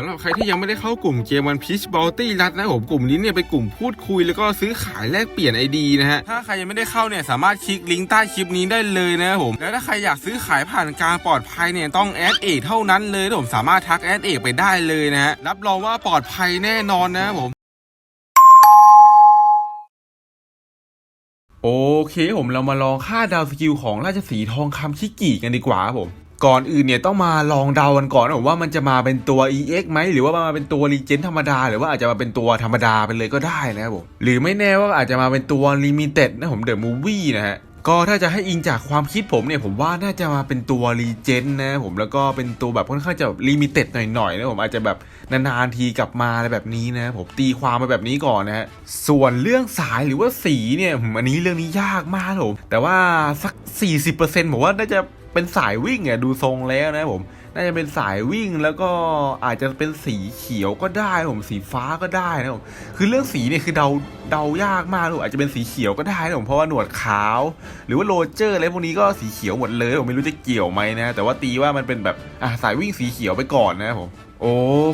สำหรับใครที่ยังไม่ได้เข้ากลุ่มเกมวันพีชบอลตี้รัดนะผมกลุ่มนี้เนี่ยเป็นกลุ่มพูดคุยแล้วก็ซื้อขายแลกเปลี่ยนไอดีนะฮะถ้าใครยังไม่ได้เข้าเนี่ยสามารถคลิกลิงก์ใต้คลิปนี้ได้เลยนะครับผมแล้วถ้าใครอยากซื้อขายผ่านการปลอดภัยเนี่ยต้องแอดเอกเท่านั้นเลยผมสามารถทักแอดเอกไปได้เลยนะฮะรับรองว่าปลอดภัยแน่นอนนะครับผมโอเคผมเรามาลองค่าดาวสกิลของราชสีทองคำชิกิกันดีกว่าครับผม ก่อนอื่นเนี่ยต้องมาลองเดากันก่อนนะว่ามันจะมาเป็นตัว EX ไหมหรือว่ามาเป็นตัวรีเจนธรรมดา หรือว่าอาจจะมาเป็นตัวธรรมดาไปเลยก็ได้นะครับผมหรือไม่แน่ว่าอาจจะมาเป็นตัวลิมิเต็ดนะผมเดอะมูวี่นะฮะก็ถ้าจะให้อิงจากความคิดผมเนี่ยผมว่าน่าจะมาเป็นตัวรีเจนนะผมแล้วก็เป็นตัวแบบค่อนข้างจะลิมิเต็ดหน่อยๆนะผมอาจจะแบบนานๆทีกลับมาอะไรแบบนี้นะผมตีความมาแบบนี้ก่อนนะฮะส่วนเรื่องสายหรือว่าสีเนี่ยผมอันนี้เรื่องนี้ยากมากครับผมแต่ว่าสัก 40%ผมว่าน่าจะ เป็นสายวิ่งอะดูทรงแล้วนะผมน่าจะเป็นสายวิ่งแล้วก็อาจจะเป็นสีเขียวก็ได้ผมสีฟ้าก็ได้นะผมคือเรื่องสีเนี่ยคือเดาเดายากมากนะผมอาจจะเป็นสีเขียวก็ได้นะผมเพราะว่าหนวดขาว หรือว่าโรเจอร์อะไรพวกนี้ก็สีเขียวหมดเลยผมไม่รู้จะเกี่ยวไหมนะแต่ว่าตีว่ามันเป็นแบบอะสายวิ่งสีเขียวไปก่อนนะครับผมโอ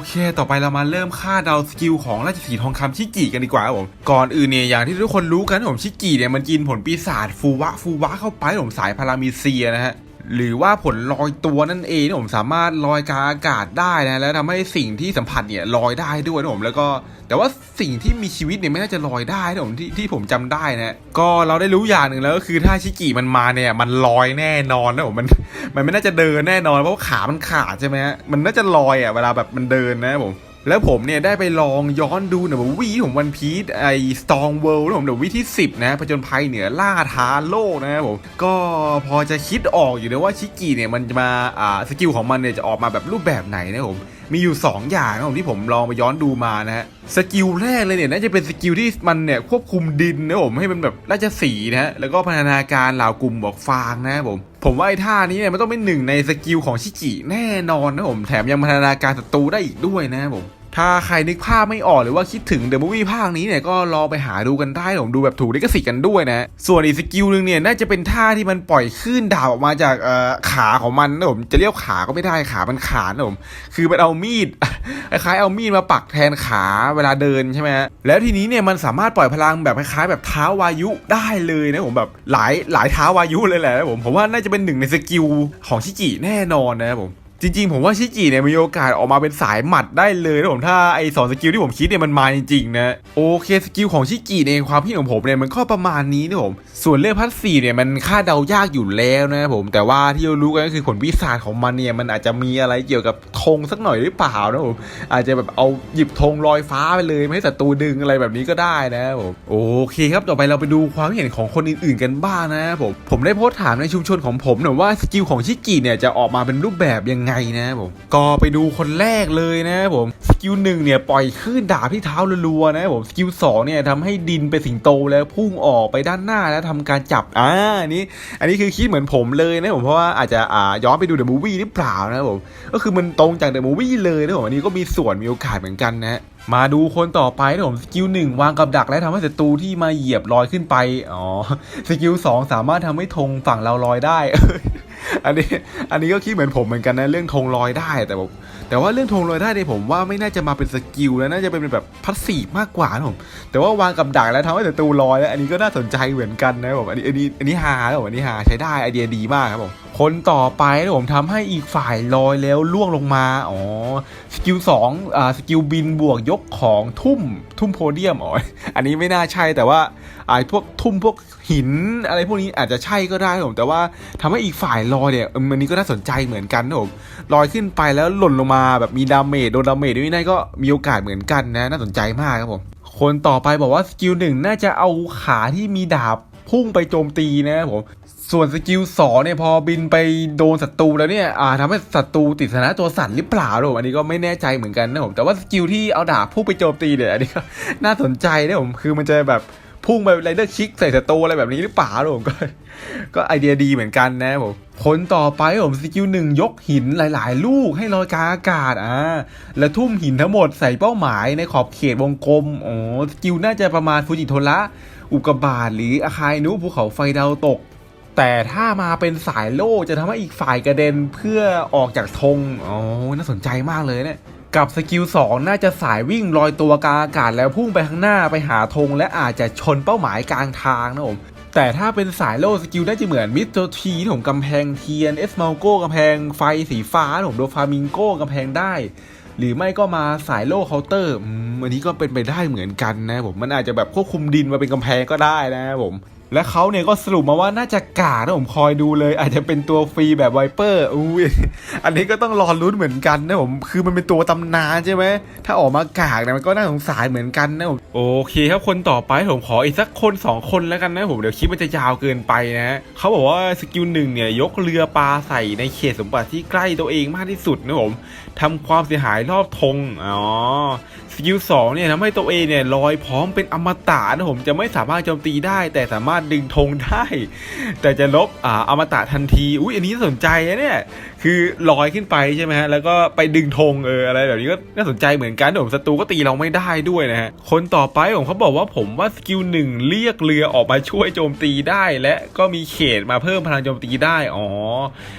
เค ต่อไปเรามาเริ่มค่าเดาสกิลของราชสีห์ทองคำชิกิกันดีกว่าครับผมก่อนอื่นเนี่ยอย่างที่ทุกคนรู้กันผมชิกิเนี่ยมันกินผลปีศาจฟูวะฟูวะเข้าไปผมสายพารามิเซียนะฮะ หรือว่าผลลอยตัวนั่นเองนะผมสามารถลอยกลางอากาศได้นะแล้วทำให้สิ่งที่สัมผัสเนี่ยลอยได้ด้วยนะผมแล้วก็แต่ว่าสิ่งที่มีชีวิตเนี่ยไม่น่าจะลอยได้นะผมที่ที่ผมจำได้นะก็เราได้รู้อย่างหนึ่งแล้วก็คือถ้าชิกิมันมาเนี่ยมันลอยแน่นอนนะผมมันมันไม่น่าจะเดินแน่นอนเพราะขามันขาดใช่ไหมฮะมันน่าจะลอยอะเวลาแบบมันเดินนะผม แล้วผมเนี่ยได้ไปลองย้อนดูนะวีของวันพีซไอสตองเวิลด์ผมเดี๋ยววีที่ 10 นะผจญภัยเหนือล่าท้าโลกนะครับผมก็พอจะคิดออกอยู่นะว่าชิกิเนี่ยมันจะมาอ่าสกิลของมันเนี่ยจะออกมาแบบรูปแบบไหนนะครับผมมีอยู่ 2 อย่างนะผมที่ผมลองไปย้อนดูมานะฮะสกิลแรกเลยเนี่ยน่าจะเป็นสกิลที่มันเนี่ยควบคุมดินนะผมให้มันแบบราชสีนะฮะแล้วก็พัฒนาการเหล่ากลุ่มบอกฟางนะครับผมผมว่าไอ้ท่านี้เนี่ยมันต้องเป็นหนึ่งในสกิลของชิจิแน่นอนนะผมแถมยังพัฒนาการศัตรูได้อีกด้วยนะครับผม ถ้าใครนึกภาพไม่ออกหรือว่าคิดถึงเดอะมูฟวี่ภาคนี้เนี่ยก็ลองไปหาดูกันได้ผมดูแบบถูกลิขสิทธิ์กันด้วยนะ ส่วนอีกสกิลหนึ่งเนี่ยน่าจะเป็นท่าที่มันปล่อยคลื่นดาบออกมาจากเอ่อขาของมันนะผมจะเรียกขาก็ไม่ได้ขามันขาดนะผมคือมันเอามีดคล้ายๆเอามีดมาปักแทนขาเวลาเดินใช่ไหมฮะแล้วทีนี้เนี่ยมันสามารถปล่อยพลังแบบคล้ายๆแบบเท้าวายุได้เลยนะผมแบบหลายหลายเท้าวายุเลยแหละนะผมผมว่าน่าจะเป็นหนึ่งในสกิลของชิจิแน่นอนนะครับผม จริงๆ ผมว่าชิจิเนี่ยมีโอกาสออกมาเป็นสายหมัดได้เลยนะผมถ้าไอ้สองสกิลที่ผมคิดเนี่ยมันมาจริงๆนะโอเคสกิลของชิจิในความคิดของผมเนี่ยมันก็ประมาณนี้นะผมส่วนเรื่องพัทสซีฟเนี่ยมันคาดเดายากอยู่แล้วนะผมแต่ว่าที่เรารู้กันก็คือผลพิศาจของมันเนี่ยมันอาจจะมีอะไรเกี่ยวกับธงสักหน่อยหรือเปล่านะผมอาจจะแบบเอาหยิบธงลอยฟ้าไปเลยไม่ให้ศัตรูดึงอะไรแบบนี้ก็ได้นะผมโอเคครับต่อไปเราไปดูความเห็นของคนอื่นๆกันบ้างนะผมผมได้โพสต์ถามในชุมชนของผมหน่อยว่าสกิลของชิกิเนี่ยจะออกมาเป็นรูปแบบยังไงนะผมก็ไปดูคนแรกเลยนะผมสกิลหนึ่งเนี่ยปล่อยคลื่นดาบที่เท้ารัวๆนะผมสกิลสองเนี่ยทำให้ดินเป็นสิงโตแล้วพุ่งออกไปด้านหน้าแล้วทำการจับอ่าอันนี้ อันนี้คือคิดเหมือนผมเลยนะผมเพราะว่าอาจจะอ่าย้อนไปดูเดอะมูฟวี่หรือเปล่านะผมก็คือมันตรงจากเดอะมูฟวี่เลยนะผมอันนี้ก็มีส่วนมีโอกาสเหมือนกันนะมาดูคนต่อไปนะผมสกิลหนึ่งวางกับดักและทำให้ศัตรูที่มาเหยียบลอยขึ้นไป อ๋อ สกิลสองสามารถทำให้ธงฝั่งเราลอยได้ อันนี้อันนี้ก็คิดเหมือนผมเหมือนกันนะเรื่องธงลอยได้แต่ผมแต่ว่าเรื่องธงลอยได้เนี่ยผมว่าไม่น่าจะมาเป็นสกิลแล้วน่าจะเป็นแบบพัสซีมากกว่านะผมแต่ว่าวางกับดักแล้วทำให้ศัตรูลอยแล้วอันนี้ก็น่าสนใจเหมือนกันนะผมอันนี้อันนี้อันนี้ฮาแล้วผมอันนี้ฮาใช้ได้ไอเดียดีมากครับผมคนต่อไปนะผมทำให้อีกฝ่ายลอยแล้วล่วงลงมาอ๋อสกิลสองอ่าสกิลบินบวกยกของทุ่มทุ่มโพเดียมอ๋ออันนี้ไม่น่าใช่แต่ว่า ไอ้พวกทุ่มพวกหินอะไรพวกนี้อาจจะใช่ก็ได้ครับผมแต่ว่าทำให้อีกฝ่ายลอยเนี่ยเอออันนี้ก็น่าสนใจเหมือนกันนะผมลอยขึ้นไปแล้วหล่นลงมาแบบมีดาเมจโดนดาเมจด้วยนี่ก็มีโอกาสเหมือนกันนะน่าสนใจมากครับผมคนต่อไปบอกว่าสกิลหนึ่งน่าจะเอาขาที่มีดาบพุ่งไปโจมตีนะครับผมส่วนสกิลสองเนี่ยพอบินไปโดนศัตรูแล้วเนี่ยอ่าทำให้ศัตรูติดสนะตัวสั่นหรือเปล่านะผมอันนี้ก็ไม่แน่ใจเหมือนกันนะผมแต่ว่าสกิลที่เอาดาบพุ่งไปโจมตีเนี่ยอันนี้ก็น่าสนใจนะผมคือมันจะแบบ พุ่งไปไรเดอร์คิกใส่ศัตรูอะไรแบบนี้หรือเปล่านะผมก็ ก็ไอเดียดีเหมือนกันนะผมคนต่อไปผมสกิลหนึ่งยกหินหลาย ๆ ลูกให้ลอยกลางอากาศอ่าแล้วทุ่มหินทั้งหมดใส่เป้าหมายในขอบเขตวงกลมอ๋อสกิลน่าจะประมาณฟูจิโทระอุกบาตหรืออาคายนุภูเขาไฟดาวตก แต่ถ้ามาเป็นสายโล่จะทำให้อีกฝ่ายกระเด็นเพื่อออกจากธงอ๋อน่าสนใจมากเลยเนี่ย กับสกิล2น่าจะสายวิ่งลอยตัวกลางอากาศแล้วพุ่งไปข้างหน้าไปหาธงและอาจจะชนเป้าหมายกลางทางนะผมแต่ถ้าเป็นสายโล่สกิลน่าจะเหมือนมิสเตอร์ทีผมกำแพงเทียนเอสมาโก้กำแพงไฟสีฟ้าผมโดฟามิงโก้กำแพงได้ หรือไม่ก็มาสายโล่เคาน์เตอร์อันนี้ก็เป็นไปได้เหมือนกันนะผมมันอาจจะแบบควบคุมดินมาเป็นกำแพงก็ได้นะผม และเขาเนี่ยก็สรุปมาว่าน่าจะกาดนะผมคอยดูเลย อาจจะเป็นตัวฟรีแบบไวเปอร์อุ้ยอันนี้ก็ต้องรอลุ้นเหมือนกันนะผมคือมันเป็นตัวตำนานใช่ไหมถ้าออกมากากเนี่ยมันก็น่าสงสารเหมือนกันนะผมโอเคครับคนต่อไปผมขออีกสักคนสองคนแล้วกันนะผมเดี๋ยวคลิปมันจะยาวเกินไปนะเขาบอกว่าสกิลหนึ่งเนี่ยยกเรือปลาใส่ในเขตสมบัติที่ใกล้ตัวเองมากที่สุดนะผมทำความเสียหายรอบธงอ๋อ สกิลสองเนี่ยทำให้ตัวเองเนี่ยลอยพร้อมเป็นอมตะนะผมจะไม่สามารถโจมตีได้ แต่สามารถดึงธงได้ แต่จะลบอ่าอมตะทันทีอุ้ยอันนี้น่าสนใจนะเนี่ยคือลอยขึ้นไปใช่ไหมฮะแล้วก็ไปดึงธงเอออะไรแบบนี้ก็น่าสนใจเหมือนกันผมศัตรูก็ตีเราไม่ได้ด้วยนะฮะคนต่อไปผมเขาบอกว่าผมว่าสกิลหนึ่งเรียกเรือออกมาช่วยโจมตีได้ และก็มีเขตมาเพิ่มพลังโจมตีได้อ๋อ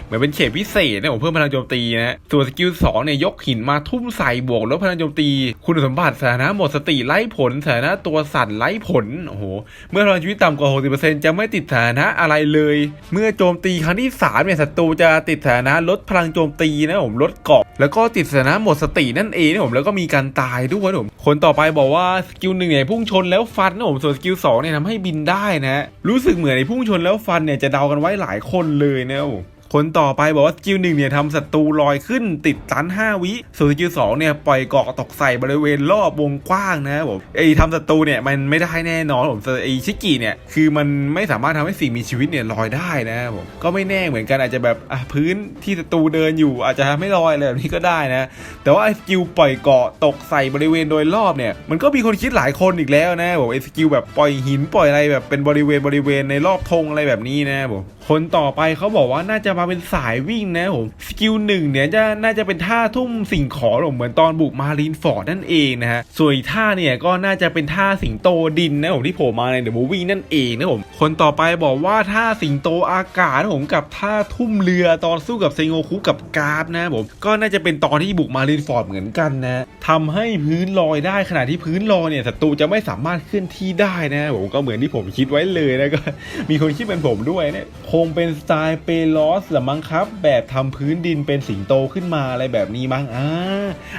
เหมือนเป็นเขตพิเศษนะผมเพิ่มพลังโจมตีนะส่วนสกิลสองเนี่ยยกหินมาทุ่มใส่บวกลดพลังโจมตีคุณสมบัติสถานะหมดสติไร้ผลสถานะตัวสั่นไร้ผลโอ้โหเมื่อพลังชีวิตต่ำกว่า 60%จะไม่ติดสถานะอะไรเลย เมื่อโจมตีครั้งที่3เนี่ยศัตรูจะติดสถานะลดพลังโจมตีนะผมลดเกาะแล้วก็ติดสถานะหมดสตินั่นเองนะผมแล้วก็มีการตายด้วยผมคนต่อไปบอกว่าสกิลหนึ่งเนี่ยพุ่งชนแล้วฟันนะผมส่วนสกิลสองเนี่ยทำให้บินได้นะรู้สึกเหมือนไอ้พุ่งชนแล้วฟันเนี่ยจะเดากันไว้หลายคนเลยนะผม คนต่อไปบอกว่าสกิลหนึ่งเนี่ยทำศัตรูลอยขึ้นติดตัน 5 วิ ส่วนสกิลสองเนี่ยปล่อยเกาะตกใส่บริเวณรอบวงกว้างนะครับผมไอ้ทำศัตรูเนี่ยมันไม่ได้แน่นอนผมไอ้ชิกิเนี่ยคือมันไม่สามารถทำให้สิ่งมีชีวิตเนี่ยลอยได้นะครับผมก็ไม่แน่เหมือนกันอาจจะแบบพื้นที่ศัตรูเดินอยู่ อาจจะไม่ลอยอะไรแบบนี้ก็ได้นะ แต่ว่าไอ้สกิลปล่อยเกาะตกใส่บริเวณโดยรอบเนี่ยมันก็มีคนคิดหลายคนอีกแล้วนะผมไอ้สกิลแบบปล่อยหินปล่อยอะไรแบบเป็นบริเวณบริเวณในรอบธงอะไรแบบนี้นะผมคนต่อไปเขาบอกว่าน่าจะมาเป็นสายวิ่งนะผมสกิลหนึ่งเนี่ยจะน่าจะเป็นท่าทุ่มสิ่งของเหมือนตอนบุกมารีนฟอร์ดนั่นเองนะฮะส่วนอีกท่าเนี่ยก็น่าจะเป็นท่าสิงโตดินนะผมที่โผล่มาในเดอะมูวี่นั่นเองนะผมคนต่อไปบอกว่าท่าสิงโตอากาศผมกับท่าทุ่มเรือตอนสู้กับเซงโงคุกับกราฟนะผมก็น่าจะเป็นตอนที่บุกมารีนฟอร์ดเหมือนกันนะทำให้พื้นลอยได้ขณะที่พื้นลอยเนี่ยศัตรูจะไม่สามารถเคลื่อนที่ได้นะผมก็เหมือนที่ผมคิดไว้เลยนะก็มีคนคิดเป็นผมด้วยเนี่ยคงเป็นสไตล์เปลอสหรือมั้งครับ แบบทำพื้นดินเป็นสิงโตขึ้นมาอะไรแบบนี้มั้งอ่า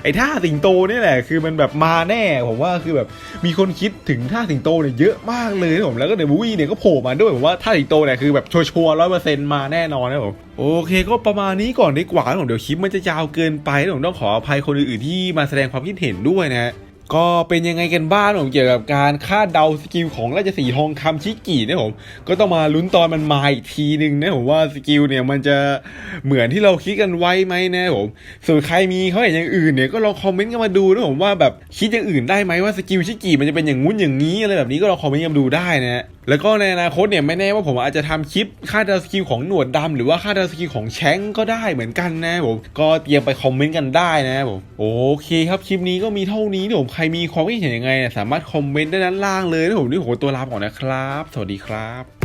ไอ้ท่าสิงโตเนี่ยแหละ คือมันแบบมาแน่ผมว่าคือแบบมีคนคิดถึงท่าสิงโตเนี่ยเยอะมากเลยนะผมแล้วก็เดบูวี่เนี่ยก็โผล่มาด้วยผมว่าท่าสิงโตเนี่ยคือแบบชัวร์ร้อยเปอร์เซ็นต์มาแน่นอนนะผมโอเค ก็ประมาณนี้ก่อนดีกว่าผมเดี๋ยวคลิปมันจะยาวเกินไปผมต้องขออภัยคนอื่นๆที่มาแสดงความคิดเห็นด้วยนะ ก็เป็นยังไงกันบ้างผมเกี่ยวกับการคาดเดาสกิลของราชสีทองคำชิกินะผมก็ต้องมาลุ้นตอนมันมาอีกทีหนึ่งนะผมว่าสกิลเนี่ยมันจะเหมือนที่เราคิดกันไว้ไหมนะผมส่วนใครมีเขาเห็นอย่างอื่นเนี่ยก็ลองคอมเมนต์กันมาดูนะผมว่าแบบคิดอย่างอื่นได้ไหมว่าสกิลชิกิมันจะเป็นอย่างงู้นอย่างนี้อะไรแบบนี้ก็ลองคอมเมนต์กันมาดูได้นะ แล้วก็ในอนาคตเนี่ยไม่แน่ว่าผมอาจจะทำคลิปค่าดเดาสกิลของหนวดดำหรือว่าค่าดเดาสกิลของแชงก็ได้เหมือนกันนะผมก็เตรียมไปคอมเมนต์กันได้นะผมโอเคครับคลิปนี้ก็มีเท่านี้นะผมใครมีความคิดเห็นยังไง สามารถคอมเมนต์ได้ด้านล่างเลยนะผมนี่ผมตัวลาบก่อนนะครับ สวัสดีครับ